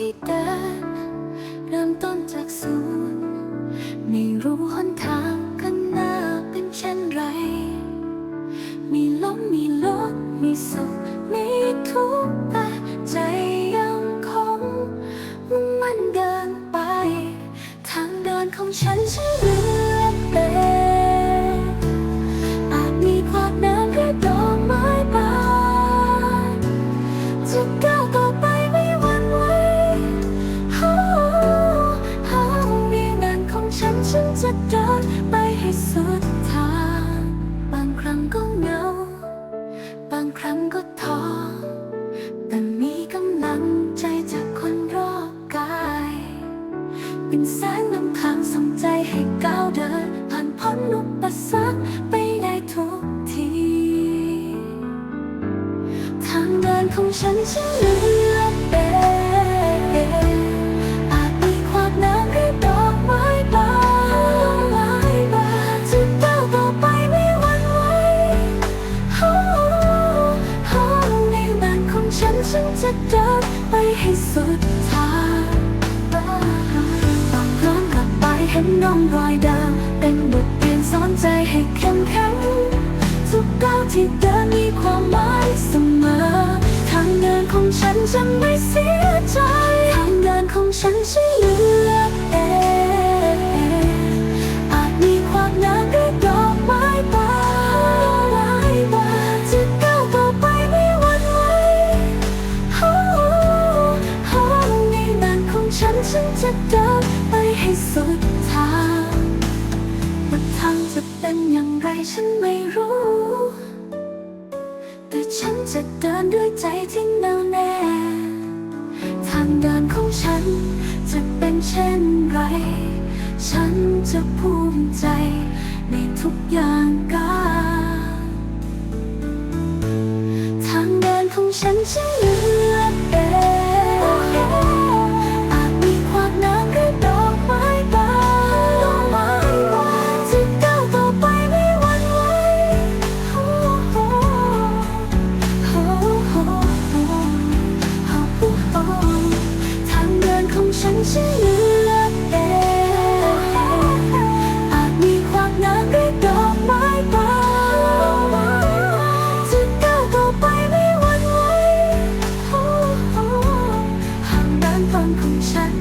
ที่เดินเริ่มต้นจากศูนย์ไม่รู้หนทางข้างหน้าเป็นเช่นไร มีลมมีลมมีสุข็นแสงนำทางส่งใจให้ก้าวเดินผ่านพ้นอุปสรรคไปได้ทุกทีทางเดินของฉันจะเลือกเป็อาจมีความน้ำรือดอกไม้บางหลายบานวต่อไปไม่ไหวห้งในบ้านของฉันฉันจะเดินไปให้สุดทาง เห็นน้องรอยดาวเป็นบทเรียนสอนใจให้เข้มแข็งทุกก้าวที่เดินมีความหมายเสมอ ทางเดินของฉันจะไม่เสียใจ ทางเดินของฉันฉันเลือ ฉันจะเดินไปให้สุดทางว่าทางจะเป็นอย่างไรฉันไม่รู้ แต่ฉันจะเดินด้วยใจที่แน่วแน่ ทางเดินของฉันจะเป็นเช่นไร ฉันจะภูมิใจในทุกอย่างก้าวทางเดินของฉันฉัน ฉันเลือกเองอาจมีความน้ำหรือดอกไม้บาจะก้าวต่อไปไม่หวั่นไหวโอ้โอ้างเดินฝันของฉัน